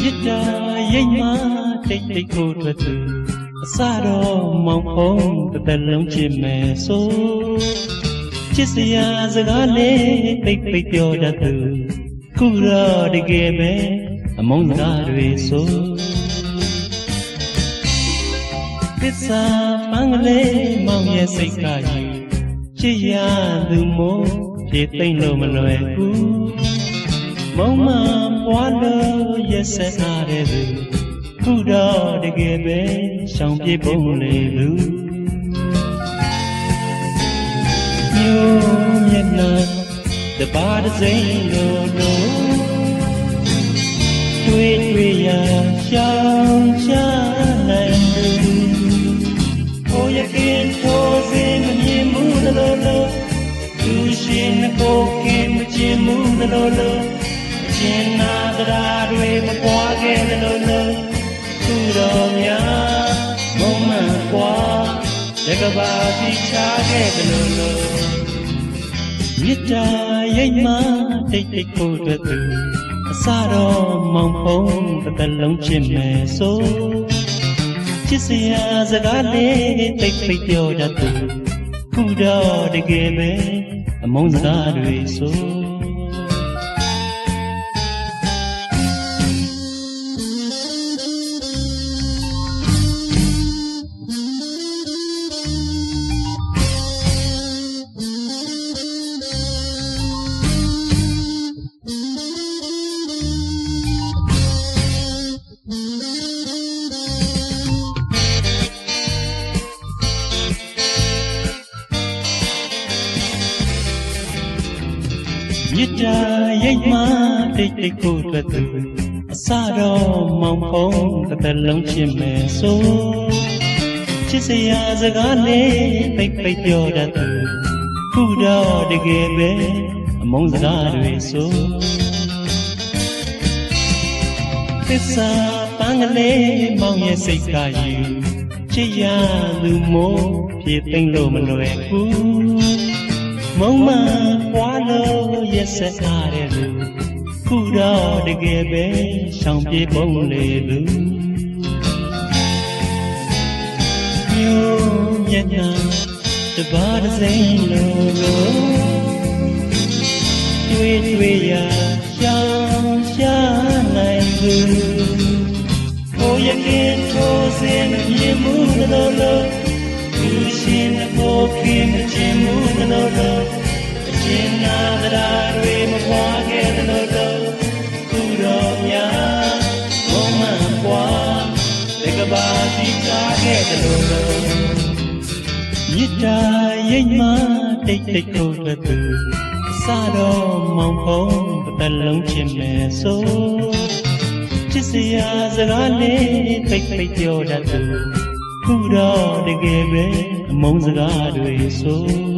မြစ်တာရိတ်မှတိတ်တိတ်ကိုထွက်သူအစတော့မောင်ဖုံးတစ်သက်လုံးချစ်မယ်ဆိုချစ်စရာစကားလေးတိတ်တိတ်ပြောတတ်သူခုတော့တကယ်ပဲအမုန်းစကားတွေဆို သစ္စာပန်းကလေးမောင်ရဲ့စိတ်ကယူချစ်ရသူမို့ဖြည့်သိမ့်လို့မလွယ်ဘူးမုံမပွားလို့ရက်ဆက်ထားတဲ့သူခုတော့တကယ်ပဲရှောင်ပြေပုံလေလူမျိုးမျက်နှာတပါးတစ်စိမ့်လို့လို့တွေ့တွေ့ရရှောင်ရှား သူရှင်ကိုကင်းမချင်မှုလို့လို့အရှင်နာတရားတွေမပွားခဲ့လို့လို့သူတော်များမုံမှန်ကွာတကဘာတိချာခဲ့လို့လို့မြစ်တာရိတ်မှတိတ်တိတ်ကိုတွေ့သူအစတော့မောင်ဖုံးတစ်သက်လုံးချစ်မယ်ဆိုချစ်စရာစကားလေးတိတ်တိတ်ပြောတတ်သူခုတော့တကယ်ပဲ အမုန်း မြစ်တာရိတ်မှတိတ်တိတ်ကိုတွေ့သူအစတော့မောင်ဖုံးတစ်သက်လုံးချစ်မယ်ဆိုချစ်စရာစကားလေးပိတ်ပိတ်ပြောတတ်သူခုတော့တကယ်ပဲအမုန်းစကားတွေဆိုသစ္စာပန်းကလေးမောင်ရဲ့စိတ်ကယူချစ်ရသူမို့ပြေသိမ့်လို့မလွယ်ဘူး မုံမပွားလို့ရက်ဆက်ထားတဲ့လူခုတော့တကယ်ပဲရှောင်ပြေပုံလေလူမျိုးမျက်နှာတပါးတစ်စိမ့်လို့လို့တွေ့တွေ့ရရှောင်ရှားနိုင်သူဟိုရကင်းထိုးစင်မြင်မှုလို့လို့သူရှင်ကိုခင်မချင်မှုလို့လို့အရှင် နာတရားတွေမပွားခဲ့လို့လို့သူတော်များဘုံမှန်ပွားတကဘာစီချခဲ့လို့လို့မြစ်တာရိတ်မှတိတ်တိတ်ကိုတွေ့သူအစတော့မောင်ဖုံးတစ်သက်လုံးချင်မယ်ဆိုချစ်စရာစကားလေးပိတ်ပိတ်ပြောတတ်သူခုတော့တကယ်ပဲအမုန်းစကားတွေဆို